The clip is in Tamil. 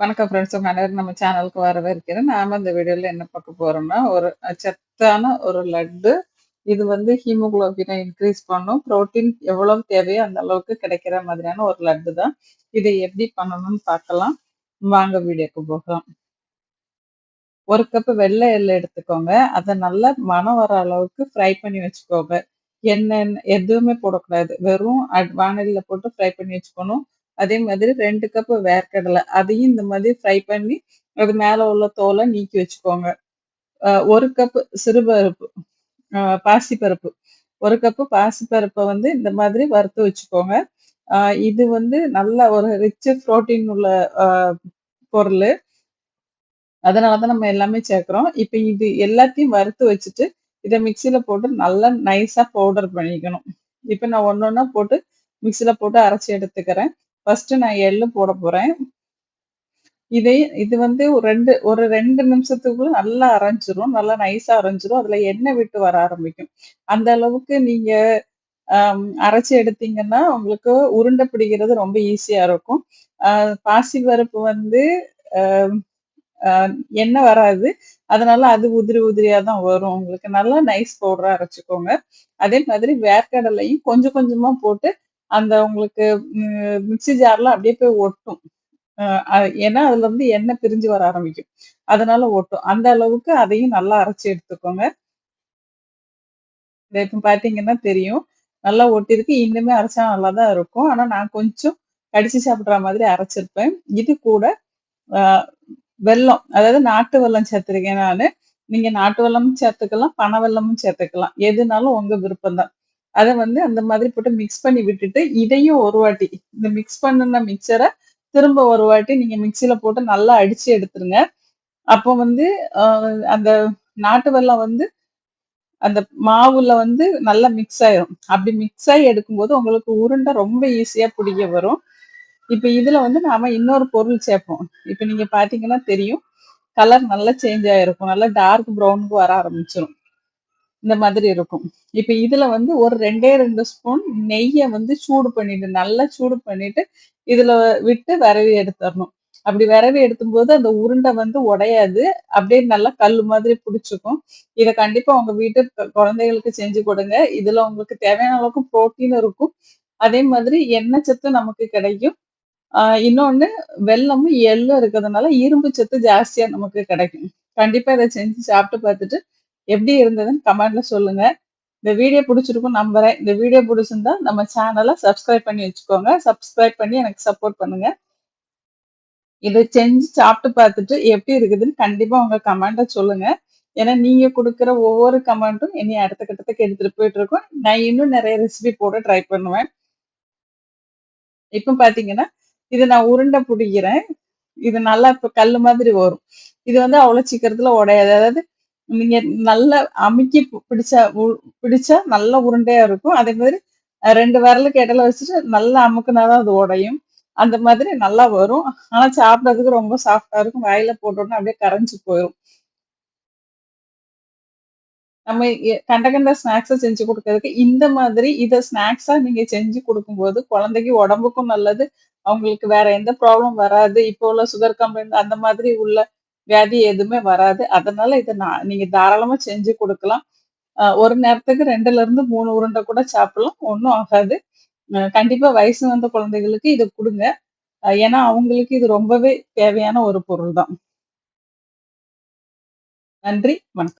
வணக்கம் ஃப்ரெண்ட்ஸ் உங்கள் அனைவரும் நம்ம சேனலுக்கு வரவேற்கிறேன் நாம இந்த வீடியோல என்ன பார்க்க போகிறோம்னா ஒரு சத்தான ஒரு லட்டு. இது வந்து ஹீமோகுளோபினை இன்க்ரீஸ் பண்ணும். புரோட்டீன் எவ்வளவு தேவையோ அந்த அளவுக்கு கிடைக்கிற மாதிரியான ஒரு லட்டு தான். இதை எப்படி பண்ணணும்னு பார்க்கலாம். வாங்க வீடியோக்கு போகலாம். ஒரு கப்பு வெள்ளை எல்லை எடுத்துக்கோங்க. அதை நல்லா மனம் வர அளவுக்கு ஃப்ரை பண்ணி வச்சுக்கோங்க. எண்ணெய் எதுவுமே போடக்கூடாது. வெறும் வானிலையில் போட்டு ஃப்ரை பண்ணி வச்சுக்கணும். அதே மாதிரி ரெண்டு கப் வேர்க்கடலை அதையும் இந்த மாதிரி ஃப்ரை பண்ணி அது மேல உள்ள தோலை நீக்கி வச்சுக்கோங்க. ஒரு கப்பு சிறுபருப்பு பாசிப்பருப்பு. ஒரு கப்பு பாசிப்பருப்பை வந்து இந்த மாதிரி வறுத்து வச்சுக்கோங்க. இது வந்து நல்ல ஒரு ரிச் ப்ரோட்டீன் உள்ள பொருள். அதனால தான் நம்ம எல்லாமே சேர்க்குறோம். இப்போ இது எல்லாத்தையும் வறுத்து வச்சுட்டு இதை மிக்சியில் போட்டு நல்லா நைஸா பவுடர் பண்ணிக்கணும். இப்போ நான் ஒன்னொன்னா போட்டு மிக்சியில போட்டு அரைச்சி எடுத்துக்கிறேன். ஃபர்ஸ்ட் நான் எள்ளு போட போறேன். இதை இது வந்து ஒரு ரெண்டு ஒரு ரெண்டு நிமிஷத்துக்குள்ள நல்லா அரைஞ்சிரும். நல்லா நைஸா அரைஞ்சிரும். அதுல எண்ணெய் விட்டு வர ஆரம்பிக்கும். அந்த அளவுக்கு நீங்க அரைச்சி எடுத்தீங்கன்னா உங்களுக்கு உருண்டை பிடிக்கிறது ரொம்ப ஈஸியா இருக்கும். பாசி பருப்பு வந்து எண்ணெய் வராது. அதனால அது உதிரி உதிரியா தான் வரும். உங்களுக்கு நல்லா நைஸ் பவுடரா அரைச்சிக்கோங்க. அதே மாதிரி வேர்க்கடலையும் கொஞ்சம் கொஞ்சமா போட்டு அந்த உங்களுக்கு மிக்சி ஜார்ல அப்படியே போய் ஒட்டும். ஏன்னா அதுல இருந்து எண்ணெய் பிரிஞ்சு வர ஆரம்பிக்கும். அதனால ஒட்டும். அந்த அளவுக்கு அதையும் நல்லா அரைச்சி எடுத்துக்கோங்க. இப்போ பாத்தீங்கன்னா தெரியும். நல்லா ஒட்டிருக்கு இன்னுமே அரைச்சா நல்லா தான் இருக்கும். ஆனா நான் கொஞ்சம் கடிச்சு சாப்பிடுற மாதிரி அரைச்சிருப்பேன். இது கூட வெல்லம். அதாவது நாட்டு வெல்லம் சேர்த்துருக்கேன் நான். நீங்க நாட்டு வெல்லமும் சேர்த்துக்கலாம் பனை வெல்லமும் சேர்த்துக்கலாம். எதுனாலும் உங்க விருப்பம் தான் அதை வந்து அந்த மாதிரி போட்டு மிக்ஸ் பண்ணி விட்டுட்டு இதையும் ஒரு வாட்டி. இந்த மிக்ஸ் பண்ணுன மிக்சரை திரும்ப ஒரு வாட்டி நீங்க மிக்சியில போட்டு நல்லா அடிச்சு எடுத்துருங்க. அப்போ வந்து அந்த நாட்டு வெள்ளம் வந்து அந்த மாவுல வந்து நல்லா மிக்ஸ் ஆயிரும். அப்படி மிக்ஸ் ஆகி எடுக்கும்போது உங்களுக்கு உருண்டை ரொம்ப ஈஸியா பிடிக்க வரும். இப்ப இதுல வந்து நாம இன்னொரு பொருள் சேர்ப்போம். இப்ப நீங்க பாத்தீங்கன்னா தெரியும். கலர் நல்லா சேஞ்ச் ஆயிருக்கும். நல்லா டார்க் ப்ரௌனுக்கு வர ஆரம்பிச்சிடும் இந்த மாதிரி இருக்கும். இப்ப இதுல வந்து ஒரு ரெண்டே ரெண்டு ஸ்பூன் நெய்யை வந்து சூடு பண்ணிட்டு நல்லா சூடு பண்ணிட்டு இதுல விட்டு விரவி எடுத்துடணும். அப்படி விரவி எடுத்தும் போது அந்த உருண்டை வந்து உடையாது. அப்படியே நல்லா கல் மாதிரி பிடிச்சிக்கும். இதை கண்டிப்பா உங்க வீட்டு குழந்தைகளுக்கு செஞ்சு கொடுங்க. இதுல உங்களுக்கு தேவையான அளவுக்கு புரோட்டீன் இருக்கும். அதே மாதிரி எண்ணெய் சத்து நமக்கு கிடைக்கும். ஆஹ் இன்னொன்னு வெள்ளமும் எள்ளும் இருக்கிறதுனால இரும்பு சத்து ஜாஸ்தியா நமக்கு கிடைக்கும். கண்டிப்பா இதை செஞ்சு சாப்பிட்டு பார்த்துட்டு எப்படி இருந்ததுன்னு கமெண்ட்ல சொல்லுங்க. இந்த வீடியோ பிடிச்சிருக்கும் நம்புறேன் இந்த வீடியோ பிடிச்சிருந்தா நம்ம சேனலை சப்ஸ்கிரைப் பண்ணி வச்சுக்கோங்க. சப்ஸ்கிரைப் பண்ணி எனக்கு சப்போர்ட் பண்ணுங்க. இதை செஞ்சு சாப்பிட்டு பார்த்துட்டு எப்படி இருக்குதுன்னு கண்டிப்பா உங்க கமெண்ட்டை சொல்லுங்க. ஏன்னா நீங்க கொடுக்குற ஒவ்வொரு கமெண்ட்டும் என்னை அடுத்த கட்டத்துக்கு எடுத்துட்டு போயிட்டு இருக்கோம். நான் இன்னும் நிறைய ரெசிபி போட ட்ரை பண்ணுவேன். இப்ப பாத்தீங்கன்னா இது நான் உருண்டை பிடிக்கிறேன். இது நல்லா இப்ப கல் மாதிரி வரும். இது வந்து அவ்வளவு சீக்கிரத்துல உடையாது. அதாவது நீங்க நல்லா அமுக்கி பிடிச்சா பிடிச்சா நல்ல உருண்டையா இருக்கும். அதே மாதிரி ரெண்டு விரலுக்கு இடையில வச்சுட்டு நல்லா அமுக்குனாதான் அது உடையும். அந்த மாதிரி நல்லா வரும். ஆனா சாப்பிடறதுக்கு ரொம்ப சாஃப்டா இருக்கும். வாயில போட்டோம்னா அப்படியே கரைஞ்சு போயிடும் நம்ம கண்ட கண்ட ஸ்நாக்ஸை செஞ்சு கொடுக்கறதுக்கு இந்த மாதிரி இதை ஸ்நாக்ஸா நீங்க செஞ்சு கொடுக்கும்போது குழந்தைக்கு உடம்புக்கும் நல்லது. அவங்களுக்கு வேற எந்த ப்ராப்ளம் வராது. இப்போ உள்ள சுகர் கம்ப்ளைண்ட் அந்த மாதிரி உள்ள வியாதி எதுவுமே வராது. அதனால இதை நான் நீங்க தாராளமா செஞ்சு கொடுக்கலாம். ஒரு நேரத்துக்கு ரெண்டுல இருந்து மூணு உருண்டை கூட சாப்பிடலாம். ஒன்றும் ஆகாது. கண்டிப்பா வயசு வந்த குழந்தைகளுக்கு இதை கொடுங்க. ஏன்னா அவங்களுக்கு இது ரொம்பவே தேவையான ஒரு பொருள் தான் நன்றி வணக்கம்.